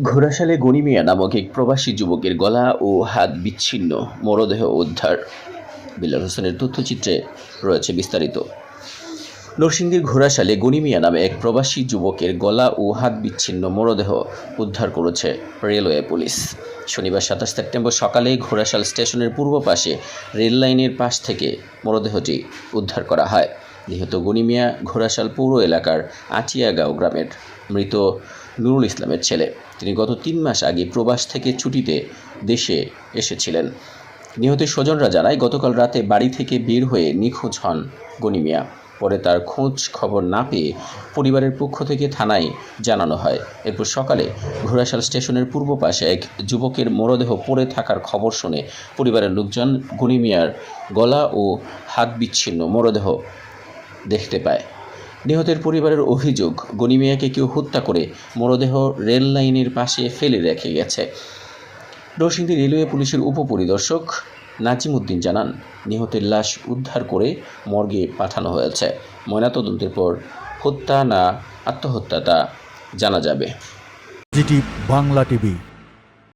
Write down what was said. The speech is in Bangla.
ঘোড়াশালে গনিমিয়া নামক এক প্রবাসী যুবকের গলা ও হাত বিচ্ছিন্ন, মরদেহ উদ্ধার। বিলাল হোসেনের তথ্যচিত্রে রয়েছে বিস্তারিত। নরসিংদীর ঘোড়াশালে গনিমিয়া নামে এক প্রবাসী যুবকের গলা ও হাত বিচ্ছিন্ন, মরদেহ উদ্ধার করেছে রেলওয়ে পুলিশ। শনিবার সাতাশ সেপ্টেম্বর সকালে ঘোড়াশাল স্টেশনের পূর্ব পাশে রেল লাইনের পাশ থেকে মরদেহটি উদ্ধার করা হয়। নিহত গনিমিয়া ঘোড়াশাল পৌর এলাকার আটিয়াগাঁও গ্রামের মৃত নুরুল ইসলামের ছেলে। তিনি গত তিন মাস আগে প্রবাস থেকে ছুটিতে দেশে এসেছিলেন। নিহতের স্বজনরা জানায়, গতকাল রাতে বাড়ি থেকে বের হয়ে নিখোঁজ হন গনিমিয়া পরে তার খোঁজ খবর না পেয়ে পরিবারের পক্ষ থেকে থানায় জানানো হয়। এরপর সকালে ঘোড়াশাল স্টেশনের পূর্ব পাশে এক যুবকের মরদেহ পড়ে থাকার খবর শুনে পরিবারের লোকজন গনিমিয়ার গলা ও হাত বিচ্ছিন্ন মরদেহ দেখতে পায়। নিহতের পরিবারের অভিযোগ গনিমিয়াকে কেউ হত্যা করে মরদেহ রেল লাইনের পাশে ফেলে রেখে গেছে। নরসিংদী রেলওয়ে পুলিশের উপপরিদর্শক নাজিম উদ্দিন জানান, নিহতের লাশ উদ্ধার করে মর্গে পাঠানো হয়েছে। ময়নাতদন্তের পর হত্যা না আত্মহত্যা তা জানা যাবে। বাংলা টিভি